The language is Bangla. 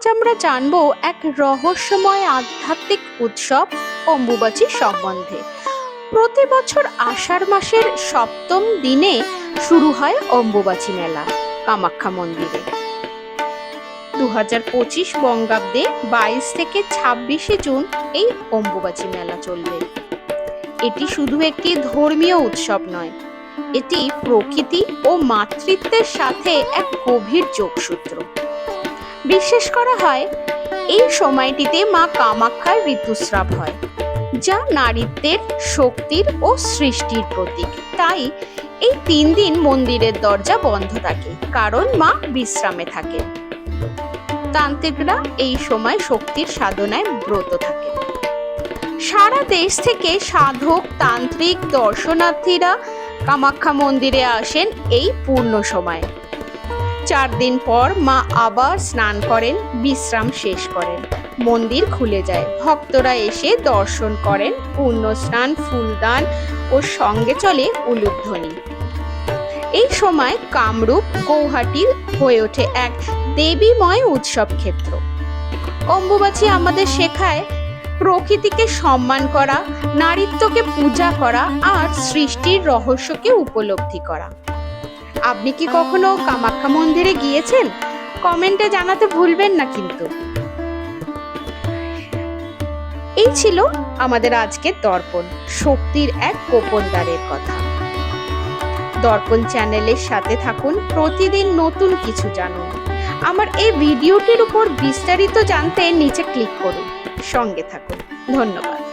আজ আমরা জানব এক রহস্যময় আধ্যাত্মিক উৎসব অম্বুবাচী সম্বন্ধে। প্রতি বছর আষাঢ় মাসের সপ্তম দিনে শুরু হয় অম্বুবাচী মেলা কামাখ্যা মন্দিরে। দু হাজার পঁচিশ বঙ্গাব্দে বাইশ থেকে ছাব্বিশে জুন এই অম্বুবাচী মেলা চলবে। এটি শুধু একটি ধর্মীয় উৎসব নয়, এটি প্রকৃতি ও মাতৃত্বের সাথে এক গভীর যোগসূত্র। বিশ্বাস করা হয়, এই সময়টিতে মা কামাখ্যার ঋতুস্রাব হয়, যা নারীত্বের, শক্তির ও সৃষ্টির প্রতীক। তাই এই তিন দিন মন্দিরের দরজা বন্ধ থাকে, কারণ মা বিশ্রামে থাকে তান্ত্রিকরা এই সময় শক্তির সাধনায় ব্রত থাকে সারা দেশ থেকে সাধক, তান্ত্রিক, দর্শনার্থীরা কামাখ্যা মন্দিরে আসেন এই পূর্ণ সময়ে। চার দিন পর মা আবার স্নান করেন, বিশ্রাম শেষ করেন। মন্দির খুলে যায়। ভক্তরা এসে দর্শন করেন, পূর্ণ স্নান, ফুলদান ও সঙ্গে চলে উলুধ্বনি। এই সময় কামরূপ গৌহাটি হয়ে ওঠে এক দেবীময় উৎসব ক্ষেত্র। অম্বুবাচী আমাদের শেখায় প্রকৃতিকে সম্মান করা, নারীত্বকে পূজা করা আর সৃষ্টির রহস্যকে উপলব্ধি করা। আপনি কি কখনো কামাখ্যা মন্দিরে গিয়েছেন? কমেন্টে জানাতে ভুলবেন না কিন্তু। এই ছিল আমাদের আজকের দর্পণ, শক্তির এক গোপন দ্বারের কথা। দর্পণ চ্যানেলের সাথে থাকুন, প্রতিদিন নতুন কিছু জানুন। আমার এই ভিডিওটির উপর বিস্তারিত জানতে নিচে ক্লিক করুন। সঙ্গে থাকুন। ধন্যবাদ।